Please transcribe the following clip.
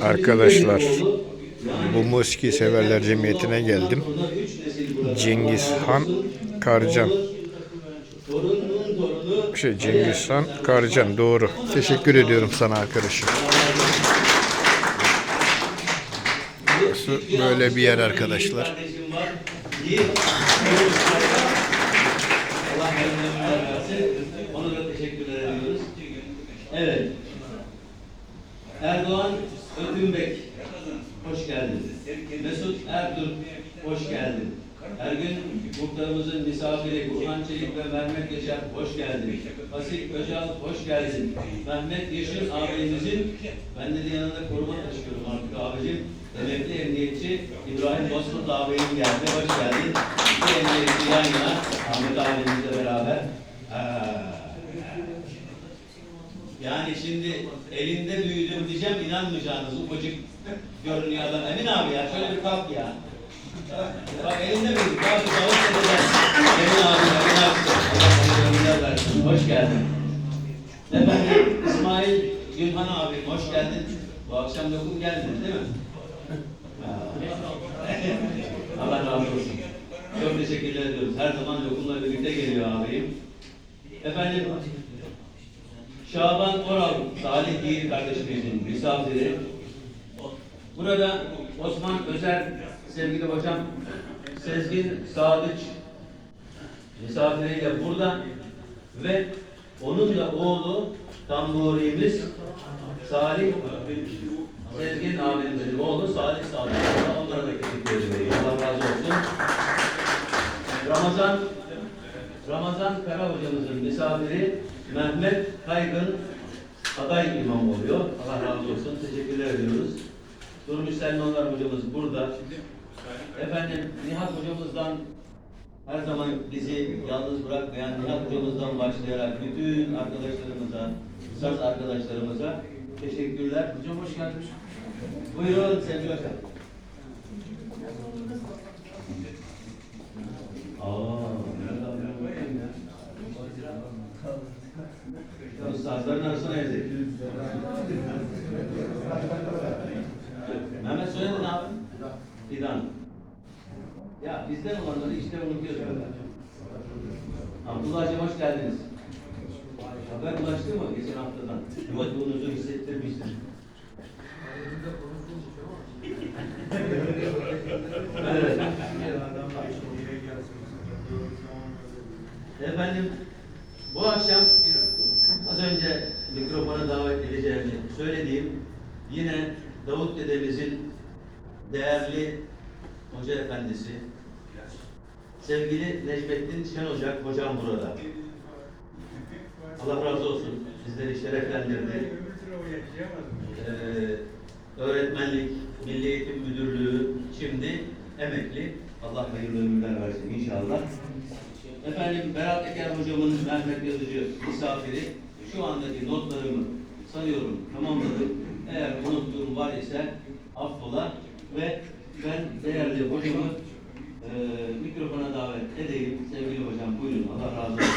Arkadaşlar, bu Muski Severler Cemiyeti'ne geldim. Cengiz Han. Karcan. Şey Cengiz Han Karcan doğru. Teşekkür ediyorum sana arkadaşım. Burası böyle bir yer arkadaşlar. Kardeşim var. İyi. Allah memnuniyet versin. Ona da teşekkürler ediyoruz. Evet. Erdoğan Ötünbek. Hoş geldin. Mesut Ertuğ. Hoş geldin. Ergün muhtarımızın misafiri Burhan Çelik ve Mehmet Yaşar hoş geldin. Asil Öcal hoş geldin. Mehmet Yeşil abimizin ben de yanında koruma taşıyorum artık abicim. Emekli emniyetçi İbrahim Bozkurt abim geldi. Hoş geldin. İki emniyetçi yan yana Ahmet abimizle beraber. Ha. Yani şimdi elinde büyüdüm diyeceğim inanmayacağınız ufacık görünüyor adam. Emin abi ya şöyle bir kalk ya. Bak elinde büyüdük abi davul edeceğiz. Emin abi Emin abi. Allah ömürler versin. Hoş geldin. Efendim İsmail Gülhan abi hoş geldin. Bu akşam lokum geldin değil mi? Allah razı olsun. Çok teşekkürler ediyoruz. Her zaman lokumla birlikte geliyor abim. Efendim Şaban Oral, Salih Yiğit kardeşimizin misafiri. Burada Osman Özer, sevgili hocam, Sezgin Sadıç misafiriyle burada ve onun da oğlu tamburimiz Salih Sezgin abimizin oğlu Salih Sadıç. Ramazan Kara hocamızın misafiri Mehmet Kaygın aday imam oluyor. Allah razı olsun. Teşekkürler ediyoruz. Durmuş Selmanlar hocamız burada. Efendim Nihat hocamızdan her zaman bizi yalnız bırakmayan Nihat hocamızdan başlayarak bütün arkadaşlarımıza, saz arkadaşlarımıza teşekkürler. Hocam hoş geldiniz. Buyurun sevgili hocam. Aa, Mehmet soyadın abi? Fidan. Ya bizden olanları işte unutuyoruz. Abdullah'cığım hoş geldiniz. Haber ulaştı mı geçen haftadan? Yuvatuğunuzu hissettirmiştir. evet. Efendim, bu akşam az önce mikrofona davet edeceğimi söylediğim yine Davut dedemizin değerli hoca efendisi, sevgili Necmettin Şen Ocak hocam burada. Allah razı olsun. Bizleri şereflendirdi. Ee, öğretmenlik, Milli Eğitim Müdürlüğü şimdi emekli. Allah hayırlı ömürler versin inşallah. Efendim Berat Eker hocamın Mehmet Yazıcı misafiri şu andaki notlarımı sanıyorum tamamladım. Eğer unuttuğum var ise affola ve ben değerli hocamı e, mikrofona davet edeyim. Sevgili hocam buyurun Allah razı olsun.